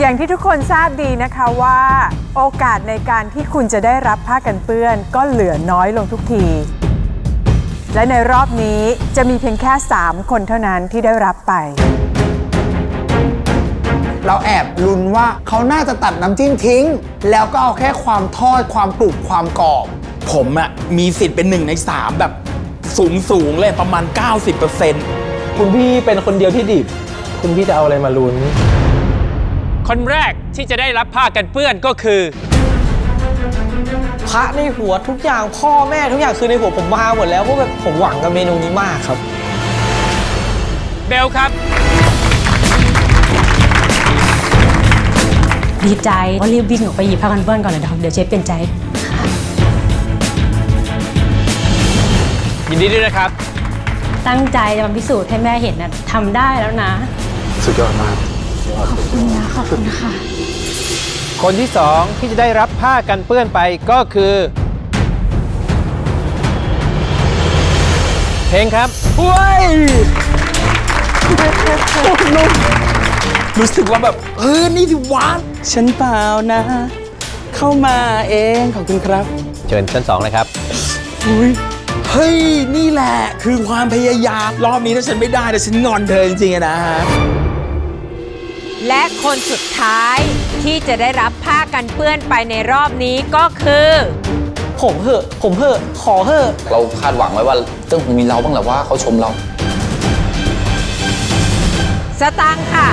อย่างที่ทุกคนทราบดีนะคะว่า โอกาสในการที่คุณจะได้รับผ้ากันเปื้อน ก็เหลือน้อยลงทุกที และในรอบนี้จะมีเพียงแค่ 3 คนเท่านั้นที่ได้รับไป เราแอบลุ้นว่าเขาน่าจะตัดน้ำจิ้มทิ้ง แล้วก็เอาแค่ความทอดความกรุบความกรอบ ผมอะมีสิทธิ์เป็นหนึ่งในสามแบบสูงสูงๆเลยประมาณ 90%คุณพี่เป็นคนเดียวที่ดิบ คุณพี่จะเอาอะไรมาลุ้น คนแรกที่จะได้รับผ้ากันเปื้อนก็คือ พระในหัวทุกอย่างพ่อแม่ทุกอย่างคือในหัวผมมาหมดแล้วเพราะแบบผมหวังกับเมนูนี้มากครับ เบลครับ ดีใจก็รีบวิ่งออกไปหยิบผ้ากันเปื้อนก่อนเลยนะครับเดี๋ยวเชฟเปลี่ยนใจ ยินดีด้วยนะครับ ตั้งใจจะมาพิสูจน์ให้แม่เห็นนะทำได้แล้วนะ สุดยอดมาก คนที่สองที่จะได้รับผ้ากันเปื้อนไปก็คือเพลงครับรู้สึกว่าแบบ เออ นี่สิหวานฉันเปล่านะ เข้ามาเองขอบคุณครับ เชิญชั้นสองเลยครับเฮ้ย นี่แหละ คือความพยายาม รอบนี้ถ้าฉันไม่ได้แต่ฉันงอนเธอจริงๆอะนะฮะ และคนสุดท้ายที่จะได้รับผ้ากันเปื้อนไปในรอบนี้ก็คือ ผมเหอะ ผมเหอะ ขอเหอะ เราคาดหวังไว้ว่าต้องมีเราบ้างแหละว่าเขาชมเราสตางค์ค่ะ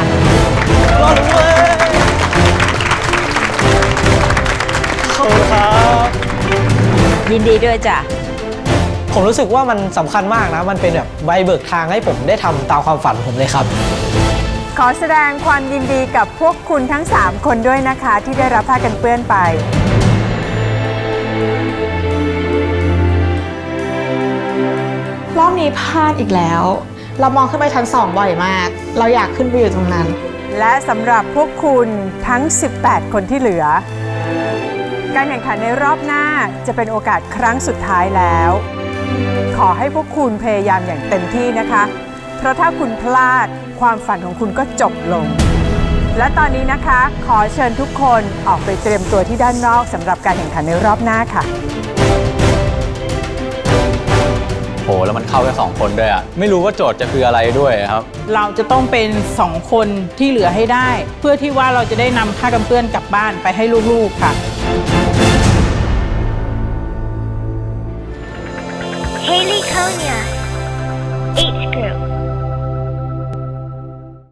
ยินดีด้วยจ้ะ ผมรู้สึกว่ามันสำคัญมากนะ มันเป็นแบบใบเบิกทางให้ผมได้ทำตามความฝันผมเลยครับ ขอแสดงความยินดีกับพวกคุณทั้ง 3 คนด้วยนะคะ ที่ได้รับผ้ากันเปื้อนไป รอบนี้พลาดอีกแล้ว เรามองขึ้นไปชั้นสองบ่อยมาก เราอยากขึ้นไปอยู่ตรงนั้น และสำหรับพวกคุณทั้ง 18 คนที่เหลือ การแข่งขันในรอบหน้าจะเป็นโอกาสครั้งสุดท้ายแล้ว ขอให้พวกคุณพยายามอย่างเต็มที่นะคะ เพราะถ้าคุณพลาดความฝันของคุณก็จบลง และตอนนี้นะคะ ขอเชิญทุกคนออกไปเตรียมตัวที่ด้านนอกสำหรับการแข่งขันในรอบหน้าค่ะ โห แล้วมันเข้าแค่สองคนด้วยอะ ไม่รู้ว่าโจทย์จะคืออะไรด้วยครับ เราจะต้องเป็นสองคนที่เหลือให้ได้ เพื่อที่ว่าเราจะได้นำผ้ากันเปื้อนกลับบ้านไปให้ลูกๆค่ะ Haley Konya.